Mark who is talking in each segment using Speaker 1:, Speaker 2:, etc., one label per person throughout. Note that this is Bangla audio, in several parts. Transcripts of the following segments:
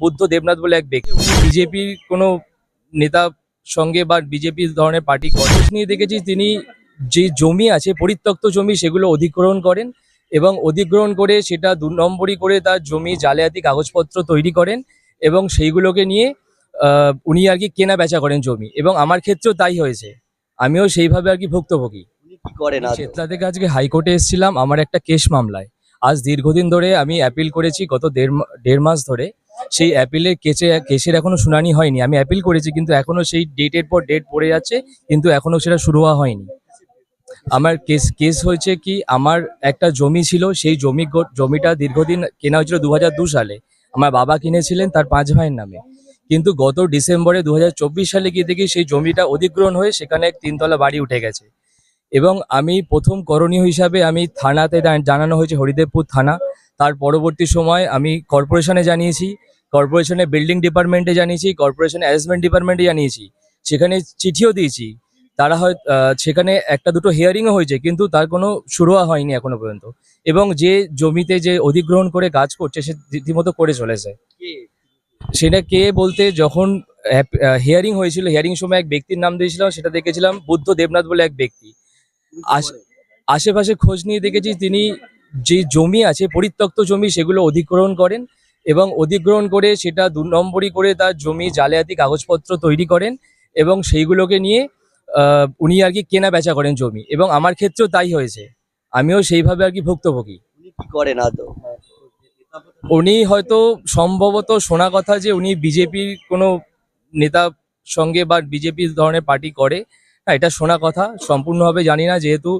Speaker 1: বুদ্ধ দেবনাথ বলে এক ব্যক্তি। বিজেপির কোনো নেতা সঙ্গে বা বিজেপি ধরনের পার্টি কংগ্রেস নিয়ে দেখেছি তিনি যে জমি আছে পরিত্যক্ত জমি সেগুলো অধিগ্রহণ করেন এবং অধিগ্রহণ করে সেটা দু নম্বরই করে তার জমি জালিয়াতি কাগজপত্র তৈরি করেন এবং সেইগুলোকে নিয়ে আহ, উনি আর কি কেনা বেচা করেন জমি। এবং আমার ক্ষেত্রেও তাই হয়েছে। আমিও সেইভাবে আর কি ভুক্তভোগী।
Speaker 2: করেন?
Speaker 1: চেতলা থেকে আজকে হাইকোর্টে এসেছিলাম আমার একটা কেস মামলায়। আজ দীর্ঘদিন ধরে আমি অ্যাপিল করেছি, গত দেড় দেড় মাস ধরে। সেই অ্যাপিলের কেসে কেসের এখনও শুনানি হয়নি। আমি অ্যাপিল করেছি, কিন্তু এখনও সেই ডেটের পর ডেট পড়ে যাচ্ছে, কিন্তু এখনও সেটা শুরু হওয়া হয়নি। আমার কেস কেস হয়েছে কি, আমার একটা জমি ছিল, সেই জমি জমিটা দীর্ঘদিন কেনা হয়েছিল দু দু সালে। আমার বাবা কিনেছিলেন তার পাঁচ ভাইয়ের নামে। কিন্তু গত ডিসেম্বরে দু হাজার চব্বিশ সালে গিয়ে দেখি সেই জমিটা অধিগ্রহণ হয়ে সেখানে এক তিনতলা বাড়ি উঠে গেছে। এবং আমি প্রথম করণীয় হিসাবে আমি থানাতে জানানো হয়েছে হরিদেবপুর থানা। তার পরবর্তী সময় আমি কর্পোরেশনে জানিয়েছি কর্পোরেশনের বিল্ডিং ডিপার্টমেন্টে জানিয়েছি কর্পোরেশন অ্যারেঞ্জমেন্ট ডিপার্টমেন্টে জানিয়েছি। সেখানে চিঠিও দিয়েছি। তারা হয় সেখানে একটা দুটো হিয়ারিংও হয়েছে কিন্তু তার কোনো শুরু হয়নি এখনও পর্যন্ত। এবং যে জমিতে যে অধিগ্রহণ করে কাজ করছে সে রীতিমতো করে চলেছে। সেটা কে বলতে যখন হিয়ারিং হয়েছিল হিয়ারিং সময় এক ব্যক্তির নাম দিয়েছিলাম সেটা দেখেছিলাম বুদ্ধ দেবনাথ বলে এক ব্যক্তি? আশেপাশে খোঁজ নিয়ে দেখেছি তিনি যে জমি আছে পরিত্যক্ত জমি সেগুলো অধিগ্রহণ করেন এবং অধিগ্রহণ করে সেটা দু নম্বরই করে তার জমি জালিয়াতি কাগজপত্র তৈরি করেন এবং সেইগুলোকে নিয়ে উনি আর কি কেনা বেচা করেন জমি। এবং আমার ক্ষেত্রেও তাই হয়েছে। আমিও সেইভাবে আর কি ভুক্তভোগী।
Speaker 2: করেন আদৌ?
Speaker 1: উনি হয়তো সম্ভবত শোনা কথা যে উনি বিজেপির কোনো নেতা সঙ্গে বা বিজেপি ধরনের পার্টি করে এটা শোনা কথা সম্পূর্ণভাবে জানি না, যেহেতু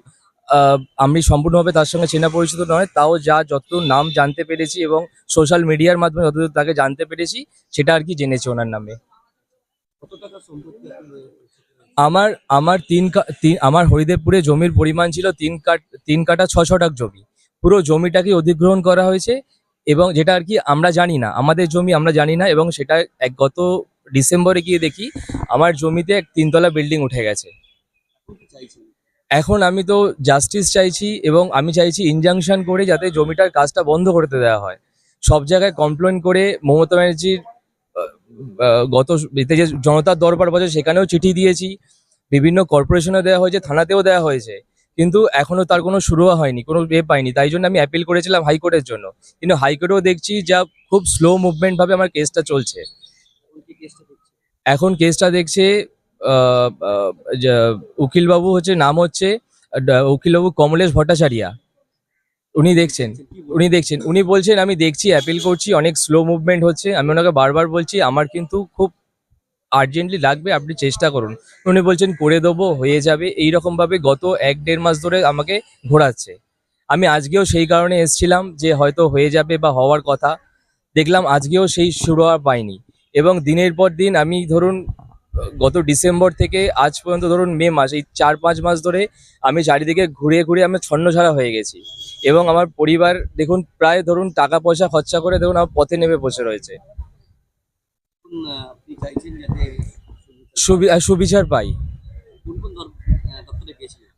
Speaker 1: আমি সম্পূর্ণভাবে তার সঙ্গে চেনা পরিচিত নয়, তাও যা যতদূর নাম জানতে পেরেছি এবং সোশ্যাল মিডিয়ার মাধ্যমে যতদূর তাকে জানতে পেরেছি, সেটা আর কি জেনেছি ওনার নামে
Speaker 2: টাকা?
Speaker 1: আমার আমার তিন তিন, আমার হরিদেবপুরে জমির পরিমাণ ছিল তিন কাট তিন কাটা ছ ছটাক জমি পুরো জমিটাকে অধিগ্রহণ করা হয়েছে এবং যেটা আর কি আমরা জানি না, আমাদের জমি আমরা জানি না এবং সেটা এক গত ডিসেম্বরে গিয়ে দেখি আমার জমিতে এক তিনতলা বিল্ডিং উঠে গেছে? এখন আমি তো জাস্টিস চাইছি এবং আমি চাইছি ইনজাংশন করে যাতে জমিটার কাজটা বন্ধ করতে দেওয়া হয়। সব জায়গায় কমপ্লেন করে মমতা ব্যানার্জির গত যে জনতার দরবার বসে সেখানেও চিঠি দিয়েছি। বিভিন্ন কর্পোরেশনে দেওয়া হয়েছে, থানাতেও দেওয়া হয়েছে। কিন্তু এখনও তার কোনো শুরু হয়নি, কোনো এ পাইনি তাই জন্য আমি অ্যাপিল করেছিলাম হাইকোর্টের জন্য। কিন্তু হাইকোর্টেও দেখছি যা খুব স্লো মুভমেন্ট ভাবে আমার কেসটা চলছে।
Speaker 2: এখন কেসটা
Speaker 1: দেখছে উকিলবাবু হচ্ছে নাম হচ্ছে উকিলবাবু কমলেশ ভট্টাচারিয়া। উনি দেখছেন উনি দেখছেন। উনি বলছেন আমি দেখছি অ্যাপিল করছি অনেক স্লো মুভমেন্ট হচ্ছে। আমি ওনাকে বারবার বলছি আমার কিন্তু খুব আর্জেন্টলি লাগবে আপনি চেষ্টা করুন। উনি বলছেন করে দেবো হয়ে যাবে। এই রকম ভাবে গত এক দেড় মাস ধরে আমাকে ঘোরাচ্ছে। আমি আজকেও সেই কারণে এসেছিলাম যে হয়তো হয়ে যাবে বা হওয়ার কথা। দেখলাম আজকেও সেই শুরু হওয়া পাইনি। এবং দিনের পর দিন আমি ধরুন গত ডিসেম্বর থেকে আজ পর্যন্ত ধরুন মে মাস এই চার পাঁচ মাস ধরে আমি চারিদিকে ঘুরে ঘুরে আমি ছন্নছাড়া হয়ে গেছি। এবং আমার পরিবার দেখুন প্রায় ধরুন টাকা পয়সা খরচা করে দেখুন আমার পথে নেমে বসে রয়েছে। সুবিচার পাই?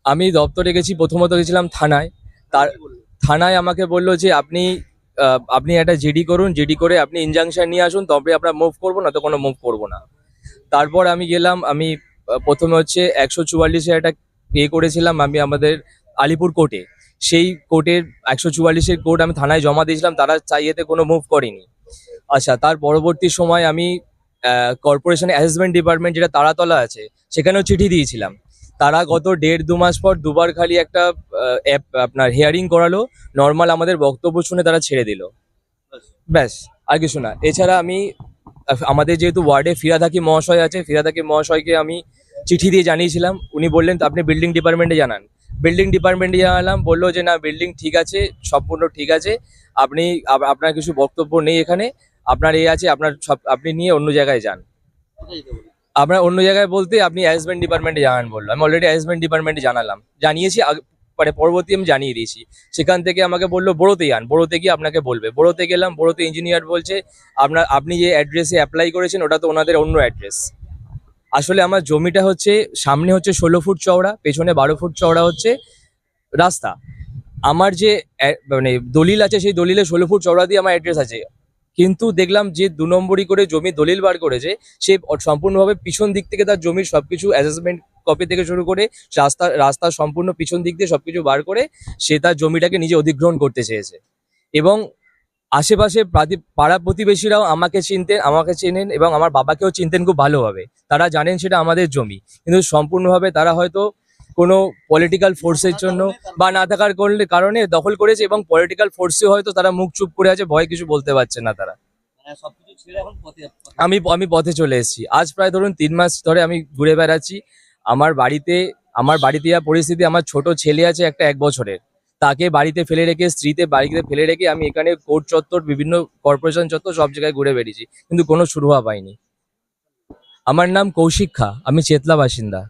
Speaker 1: আমি দপ্তরে গেছি প্রথমত গেছিলাম থানায়। তার থানায় আমাকে বলল যে আপনি আপনি একটা জিডি করুন জিডি করে আপনি ইনজাংশন নিয়ে আসুন, তবে আপনার মুভ করব না তো কোনো মুভ করব না। তারপর আমি গেলাম, আমি প্রথমে হচ্ছে একশো চুয়াল্লিশের একটা পে করেছিলাম, আমি আমাদের আলিপুর কোর্টে। সেই কোর্টের একশো চুয়াল্লিশের কোর্ট আমি থানায় জমা দিয়েছিলাম, তারা চাইয়েতে কোনো মুভ করেনি। আচ্ছা তার পরবর্তী সময় আমি কর্পোরেশনের অ্যাসেসমেন্ট ডিপার্টমেন্ট যেটা তারাতলা আছে, সেখানেও চিঠি দিয়েছিলাম। তারা গত দেড় দু মাস পর দুবার খালি একটা অ্যাপ আপনার হেয়ারিং করালো নর্মাল আমাদের বক্তব্য শুনে তারা ছেড়ে দিল।
Speaker 2: ব্যাস।
Speaker 1: আর কিছু না। এছাড়া আমি আমাদের যেহেতু ওয়ার্ডে ফিরাদ হাকিম মহাশয় আছে ফিরাদ হাকিম মহাশয়কে আমি চিঠি দিয়ে জানিয়েছিলাম। উনি বললেন আপনি বিল্ডিং ডিপার্টমেন্টে জানান। বিল্ডিং ডিপার্টমেন্টে জানালাম বলল যে না বিল্ডিং ঠিক আছে সম্পূর্ণ ঠিক আছে। আপনি আপনার কিছু বক্তব্য নেই এখানে। আপনার এ আছে আপনার সব আপনি নিয়ে অন্য জায়গায় যান। আপনার অন্য জায়গায় বলতে আপনি অ্যাসমেন্ট ডিপার্টমেন্টে জানান বলল। আমি অলরেডি অ্যাসমেন্ট ডিপার্টমেন্টে জানালাম। জানিয়েছি মানে পরবর্তী আমি জানিয়ে দিয়েছি। সেখান থেকে আমাকে বলল, বড়োতে যান, বড়োতে গিয়ে আপনাকে বলবে। বড়োতে গেলাম, বড়োতে ইঞ্জিনিয়ার বলছে, আপনার, আপনি যে অ্যাড্রেসে অ্যাপ্লাই করেছেন, ওটা তো ওনাদের অন্য অ্যাড্রেস আসলে আমার জমিটা হচ্ছে, সামনে হচ্ছে ষোলো ফুট চওড়া, পেছনে বারো ফুট চওড়া হচ্ছে রাস্তা। আমার যে মানে দলিল আছে, সেই দলিলে ষোলো ফুট চওড়া দিয়ে আমার অ্যাড্রেস আছে। কিন্তু দেখলাম যে দু নম্বরই করে জমি দলিল বার করেছে, সে সম্পূর্ণভাবে পিছন দিক থেকে তার জমির সবকিছু অ্যাসেসমেন্ট কপি থেকে শুরু করে রাস্তা রাস্তা সম্পূর্ণ পিছন দিক দিয়ে সবকিছু বার করে সে তার জমিটাকে নিজে অধিগ্রহণ করতে চেয়েছে। এবং আশেপাশে পাড়া প্রতিবেশীরাও আমাকে চিনতেন আমাকে চেনেন এবং আমার বাবাকেও চিনতেন খুব ভালোভাবে। তারা জানেন সেটা আমাদের জমি। কিন্তু সম্পূর্ণভাবে তারা হয়তো কোনো পলিটিক্যাল ফোর্সের জন্য বা না থাকার করলে কারণে দখল করেছে এবং পলিটিক্যাল ফোর্সে হয়তো তারা মুখ চুপ করে আছে ভয় কিছু বলতে পারছে না তারা।
Speaker 2: মানে
Speaker 1: আমি আমি পথে চলে এসেছি। আজ প্রায় ধরুন তিন মাস ধরে আমি ঘুরে বেড়াচ্ছি। আমার বাড়িতে আমার বাড়িতে যা পরিস্থিতি আমার ছোট ছেলে আছে একটা এক বছরের। তাকে বাড়িতে ফেলে রেখে স্ত্রীতে বাড়িতে ফেলে রেখে আমি এখানে কোর্ট চত্বর বিভিন্ন কর্পোরেশন চত্বর সব জায়গায় ঘুরে বেরিয়েছি কিন্তু কোনো শুরু হওয়া পাইনি। আমার নাম কৌশিক খা আমি চেতলা বাসিন্দা।